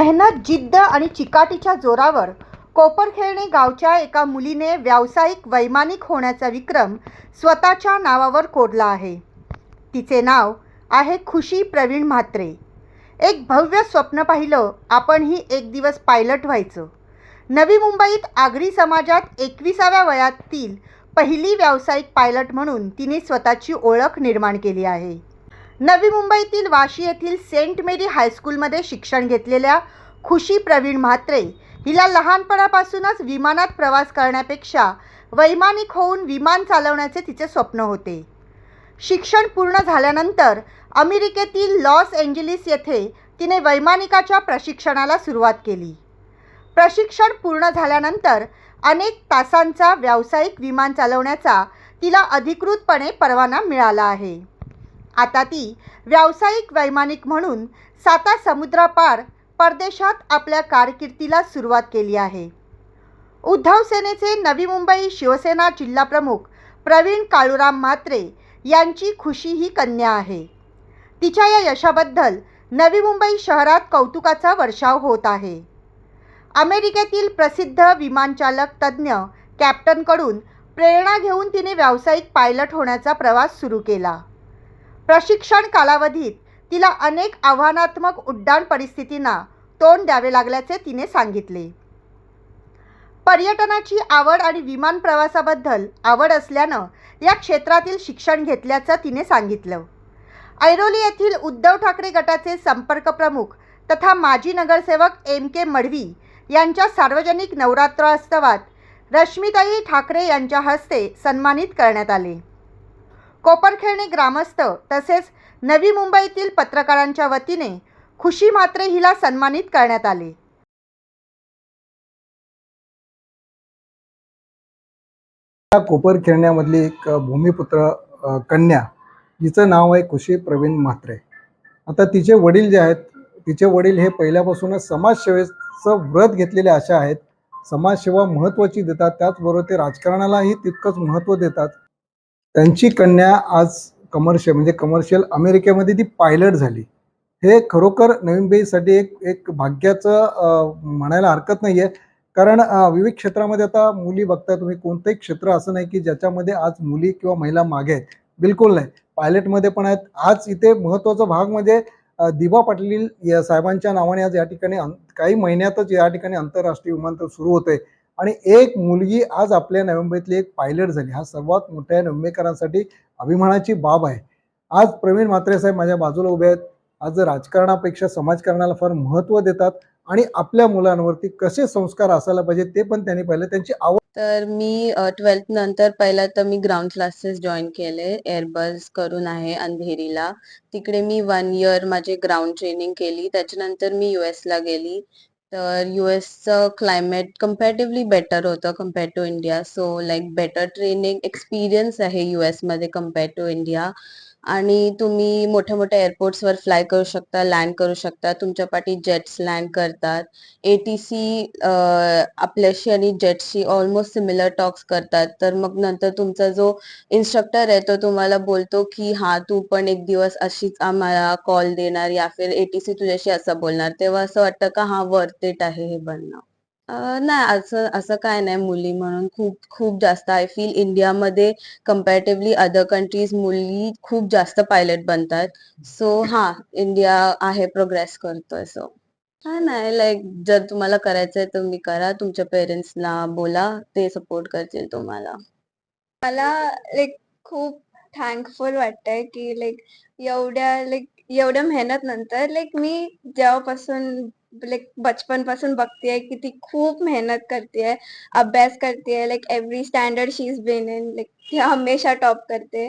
मेहनत जिद्द आणि चिकाटीच्या जोरावर कोपरखेळणे गावच्या एका मुलीने व्यावसायिक वैमानिक होण्याचा विक्रम स्वतःच्या नावावर कोरला आहे. तिचे नाव आहे खुशी प्रवीण म्हात्रे. एक भव्य स्वप्न पाहिलं आपणही एक दिवस पायलट व्हायचं. नवी मुंबईत आगरी समाजात एकविसाव्या वयातील पहिली व्यावसायिक पायलट म्हणून तिने स्वतःची ओळख निर्माण केली आहे. नवी मुंबईतील वाशी येथील सेंट मेरी हायस्कूलमध्ये शिक्षण घेतलेल्या खुशी प्रवीण म्हात्रे हिला लहानपणापासूनच विमानात प्रवास करण्यापेक्षा वैमानिक होऊन विमान चालवण्याचे तिचे स्वप्न होते. शिक्षण पूर्ण झाल्यानंतर अमेरिकेतील लॉस एंजलिस येथे तिने वैमानिकाच्या प्रशिक्षणाला सुरुवात केली. प्रशिक्षण पूर्ण झाल्यानंतर अनेक तासांचा व्यावसायिक विमान चालवण्याचा तिला अधिकृतपणे परवाना मिळाला आहे. आता ती व्यावसायिक वैमानिक म्हणून साता समुद्रापार परदेशात आपल्या कारकिर्दीला सुरुवात केली आहे. उद्धव सेनेचे नवी मुंबई शिवसेना जिल्हाप्रमुख प्रवीण काळूराम म्हात्रे यांची खुशी ही कन्या आहे. तिच्या या यशाबद्दल नवी मुंबई शहरात कौतुकाचा वर्षाव होत आहे. अमेरिकेतील प्रसिद्ध विमानचालक तज्ज्ञ कॅप्टनकडून प्रेरणा घेऊन तिने व्यावसायिक पायलट होण्याचा प्रवास सुरू केला. प्रशिक्षण कालावधीत तिला अनेक आव्हानात्मक उड्डाण परिस्थितींना तोंड द्यावे लागल्याचे तिने सांगितले. पर्यटनाची आवड आणि विमान प्रवासाबद्दल आवड असल्यानं या क्षेत्रातील शिक्षण घेतल्याचं तिने सांगितलं. ऐरोली येथील उद्धव ठाकरे गटाचे संपर्क प्रमुख तथा माजी नगरसेवक एम के मडवी यांच्या सार्वजनिक नवरात्रोत्सवात रश्मिताई ठाकरे यांच्या हस्ते सन्मानित करण्यात आले. कोपरखेळणी ग्रामस्थ तसेच नवी मुंबईतील पत्रकारांच्या वतीने खुशी मात्रे हिला सन्मानित करण्यात आले. कोपरखेळण्यामधली कोपर खेळण्यामधली एक भूमिपुत्र कन्या जिचं नाव आहे खुशी प्रवीण म्हात्रे आता तिचे वडील जे आहेत तिचे वडील हे पहिल्यापासूनच समाजसेवेचं व्रत घेतलेले अशा आहेत. समाजसेवा महत्त्वाची देतात त्याचबरोबर ते राजकारणालाही तितकंच महत्त्व देतात. त्यांची कन्या आज कमर्शियल म्हणजे कमर्शियल अमेरिकेमध्ये ती पायलट झाली. हे खरोखर नवीन मुंबईसाठी एक एक भाग्याचं म्हणायला हरकत नाही आहे कारण विविध क्षेत्रामध्ये आता मुली बघता तुम्ही कोणतंही क्षेत्र असं नाही की ज्याच्यामध्ये आज मुली किंवा महिला मागे आहेत. बिलकुल नाही. पायलटमध्ये पण आहेत. आज इथे महत्त्वाचा भाग म्हणजे दिबा पाटील या साहेबांच्या नावाने आज या ठिकाणी काही महिन्यातच या ठिकाणी आंतरराष्ट्रीय विमानतळ सुरू होते आणि एक मुलगी आज आपल्या नवी एक पायलट झाली. हा सर्वात मोठ्या नोंबेकरांसाठी अभिमानाची बाब आहे. आज प्रवीण म्हात्रे साहेब माझ्या बाजूला उभे आहेत. आज राजकारणापेक्षा समाजकारणाला फार महत्त्व देतात आणि आपल्या मुलांवरती कसे संस्कार असायला पाहिजे ते पण त्यांनी पाहिलं त्यांची आवड तर मी ट्वेल्थ नंतर पहिला तर मी ग्राउंड क्लासेस जॉईन केले. एअरबस करून आहे अंधेरीला. तिकडे मी वन इयर माझे ग्राउंड ट्रेनिंग केली. त्याच्यानंतर मी US ला गेली. तर युएसचं क्लायमेट कम्पॅरेटिव्हली बेटर होतं compare to India so like better training experience आहे US मध्ये कंपेअर टू इंडिया आणि तुम्ही मोठ्या मोठ्या एअरपोर्ट्सवर फ्लाय करू शकता लँड करू शकता तुमच्या पाठी जेट्स लँड करतात. ए टी सी आपल्याशी आणि जेट्सशी ऑलमोस्ट सिमिलर टॉक्स करतात. तर मग नंतर तुमचा जो इन्स्ट्रक्टर आहे तो तुम्हाला बोलतो की हा तू पण एक दिवस अशीच आम्हाला कॉल देणार या फिर ए टी सी तुझ्याशी असं बोलणार. तेव्हा असं वाटतं का हा वर्थ इट आहे हे बनणं. अं, नाही असं असं काय नाही मुली म्हणून. खूप खूप जास्त. आय फील इंडियामध्ये कम्पॅरेटिव्हली अदर कंट्रीज मुली खूप जास्त पायलट बनतात. सो हा इंडिया आहे प्रोग्रेस करतोय. सो हा नाही लाईक जर तुम्हाला करायचंय तुम्ही करा. तुमच्या पेरेंट्सला बोला. ते सपोर्ट करतील तुम्हाला. मला लाईक खूप थँकफुल वाटतंय की लाईक एवढ्या लाईक एवढ्या मेहनत नंतर लाईक मी जेव्हापासून लाईक बचपनपासून बघतेय की ती खूप मेहनत करते अभ्यास करते like every standard she is been in like ती हमेशा टॉप करते.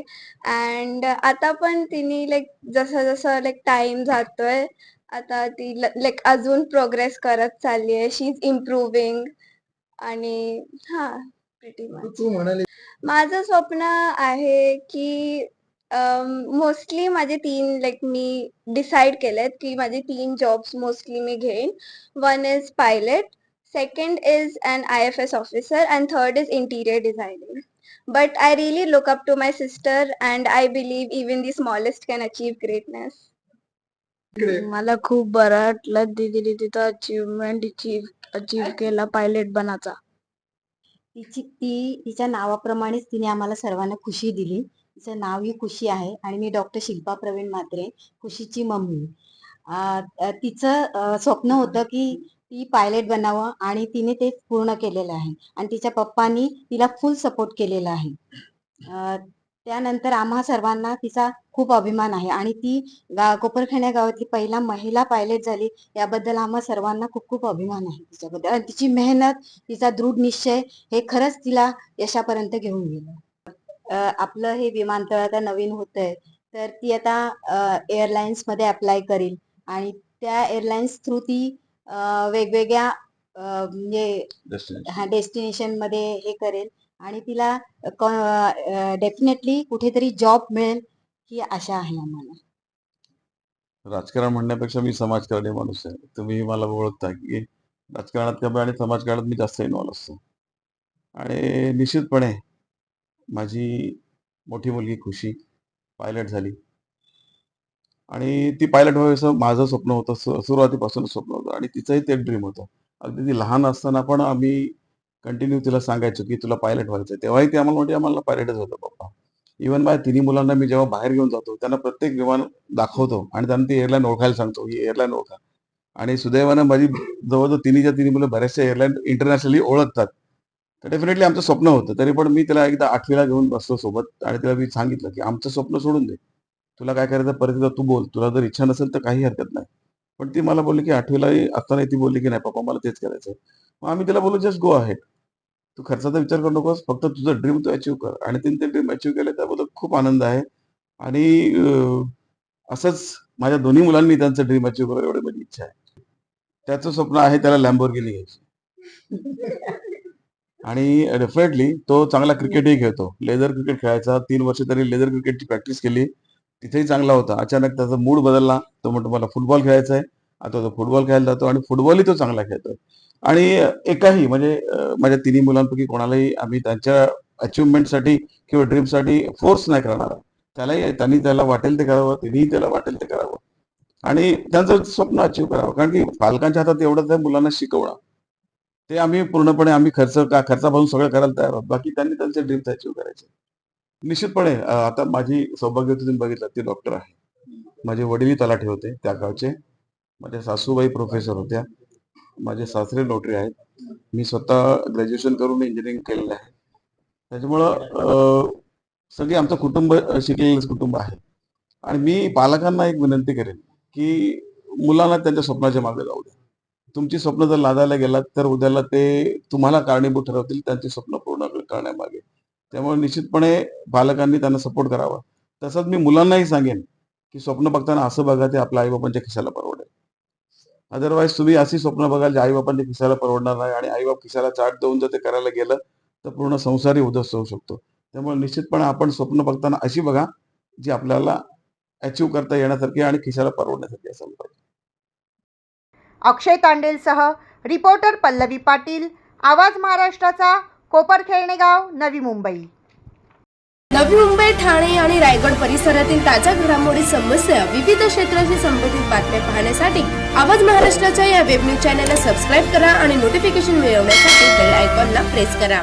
अँड आता पण तिने लाईक जसं जसं लाईक टाइम जातोय आता ती लाईक अजून प्रोग्रेस करत चालली आहे शी इज इम्प्रुव्हिंग आणि हा प्रिटी मच माझं स्वप्न आहे की मोस्टली माझे तीन लाईक मी डिसाईड केलेत की माझे तीन जॉब्स मोस्टली मी घेईन. One is pilot second is an I F S officer and third is interior designing but I really look up to my sister and I believe even the smallest can achieve greatness मला खूप बरं वाटलं दीदीने तिथं achievement achieve केला pilot बनाचा. तिची ती तिच्या नावाप्रमाणेच तिने आम्हाला सर्वांना खुशी दिली. तिचं नाव ही खुशी आहे आणि मी डॉक्टर शिल्पा प्रवीण म्हात्रे खुशीची मम्मी. तिचं स्वप्न होतं की ती पायलट बनावं आणि तिने ते पूर्ण केलेलं आहे. आणि तिच्या पप्पांनी तिला फुल सपोर्ट केलेला आहे. त्यानंतर आम्हा सर्वांना तिचा खूप अभिमान आहे आणि ती गा कोपरखैण्या गावातली पहिला महिला पायलट झाली याबद्दल आम्हा सर्वांना खूप खूप अभिमान आहे तिच्याबद्दल. आणि तिची मेहनत तिचा दृढ निश्चय हे खरंच तिला यशापर्यंत घेऊन गेलं. आपलं हे विमानतळ आता नवीन होत आहे तर ती आता एअरलाइन्समध्ये अप्लाय करेल. आणि त्या एअरलाइन्स थ्रू ती वेगवेगळ्या म्हणजे हा डेस्टिनेशनमध्ये हे करेल. आणि तिला डेफिनेटली कुठेतरी जॉब मिळेल ही आशा आहे आम्हाला. राजकारण म्हणण्यापेक्षा मी समाजकारणी माणूस आहे. तुम्ही मला ओळखता की राजकारणात कमी आणि समाजकारणात मी जास्त इन्व्हॉल्व असतो. आणि निश्चितपणे माझी मोठी मुलगी खुशी पायलट झाली. आणि ती पायलट व्हावी असं माझं स्वप्न होतं सुरुवातीपासून स्वप्न होतं आणि तिचंही ते ड्रीम होतं. अगदी ती लहान असताना पण आम्ही कंटिन्यू तिला सांगायचो की तुला पायलट व्हायचं तेव्हाही ती आम्हाला म्हणजे आम्हाला पायलटच होतं पप्पा. इव्हन माझ्या तिन्ही मुलांना मी जेव्हा बाहेर घेऊन जातो त्यांना प्रत्येक विमान दाखवतो आणि त्यांना ती एअरलाईन ओळखायला सांगतो ही एअरलाईन ओळखा. आणि सुदैवानं माझी जवळजवळ तिन्हीच्या तिन्ही मुलं बऱ्याचशा एअरलाईन इंटरनॅशनली ओळखतात. तर डेफिनेटली आमचं स्वप्न होतं. तरी पण मी त्याला एकदा आठवीला घेऊन बसलो सोबत आणि त्याला मी सांगितलं की आमचं स्वप्न सोडून दे. तुला काय करायचं परत एकदा तू बोल. तुला जर इच्छा नसेल तर काही हरकत नाही. पण ती मला बोलली की आठवीला असताना ती बोलली की नाही पप्पा मला तेच करायचं मग आम्ही तिला बोललो जस्ट गो आहे तू खर्चाचा विचार करू नकोस. फक्त तुझं ड्रीम तू अचीव कर. आणि तिने ते ड्रीम अचीव केलं त्याबद्दल खूप आनंद आहे. आणि असंच माझ्या दोन्ही मुलांनी त्यांचं ड्रीम अचीव करावं एवढी माझी इच्छा आहे. त्याचं स्वप्न आहे त्याला लॅम्बोर्गिनी घ्यायची. आणि डेफिनेटली तो चांगला क्रिकेटही खेळतो. लेदर क्रिकेट खेळायचा तीन वर्ष तरी लेदर क्रिकेटची प्रॅक्टिस केली तिथेही चांगला होता. अचानक त्याचा मूड बदलला तो म्हणतो मला फुटबॉल खेळायचा आहे. आता तो फुटबॉल खेळायला जातो आणि फुटबॉलही तो चांगला खेळतोय आणि एकाही म्हणजे माझ्या तिन्ही मुलांपैकी कोणालाही आम्ही त्यांच्या अचिव्हमेंटसाठी किंवा ड्रीमसाठी फोर्स नाही करणार. त्यालाही त्यांनी त्याला वाटेल ते करावं तिनेही त्याला वाटेल ते करावं. आणि त्यांचं स्वप्न अचीव करावं. कारण की पालकांच्या हातात एवढंच आहे मुलांना शिकवणं. ते आम्ही पूर्णपणे आम्ही खर्च का खर्चापासून सगळं करायला तयार आहोत. बाकी त्यांनी त्यांचे ड्रीम्स अचीव करायचे. निश्चितपणे आता माझी सौभाग्य तुम्ही बघितलं ती डॉक्टर आहे. माझे वडीलही तलाठे होते त्या गावचे. माझ्या सासूबाई प्रोफेसर होत्या. माझे सासरे नोटरी आहेत. मी स्वतः ग्रॅज्युएशन करून इंजिनिअरिंग केलेलं आहे. त्याच्यामुळं सगळे आमचं कुटुंब शिकलेलंच कुटुंब आहे. आणि मी पालकांना एक विनंती करेन की मुलांना त्यांच्या स्वप्नाच्या मागे जाऊ द्या. तुमची स्वप्न जर लादायला गेलात तर उद्याला ते तुम्हाला कारणीभूत ठरवतील त्यांची स्वप्न पूर्ण करण्यामागे. त्यामुळे निश्चितपणे पालकांनी त्यांना सपोर्ट करावा. तसंच मी मुलांनाही सांगेन की स्वप्न बघताना असं बघा ते आपल्या आईबापांच्या खिशाला परवडेल. अदरवाईज तुम्ही अशी स्वप्न बघाल जे आईबापांच्या खिशाला परवडणार नाही आणि आईबाप खिशाला चाट देऊन जर ते करायला गेलं तर पूर्ण संसारही उद्ध्वस्त होऊ शकतो. त्यामुळे निश्चितपणे आपण स्वप्न बघताना अशी बघा जी आपल्याला अचीव करता येण्यासारखी आणि खिशाला परवडण्यासारखी असायला पाहिजे. अक्षय तांडेलसह रिपोर्टर पल्लवी पाटील आवाज महाराष्ट्राचा कोपरखेळणे गाव नवी मुंबई. नवी मुंबई ठाणे आणि रायगड परिसरातील ताज्या घडामोडी समस्या विविध क्षेत्राशी संबंधित बातम्या पाहण्यासाठी आवाज महाराष्ट्राच्या या वेब न्यूज चॅनलला सबस्क्राईब करा आणि नोटिफिकेशन मिळवण्यासाठी बेल आयकॉनला प्रेस करा.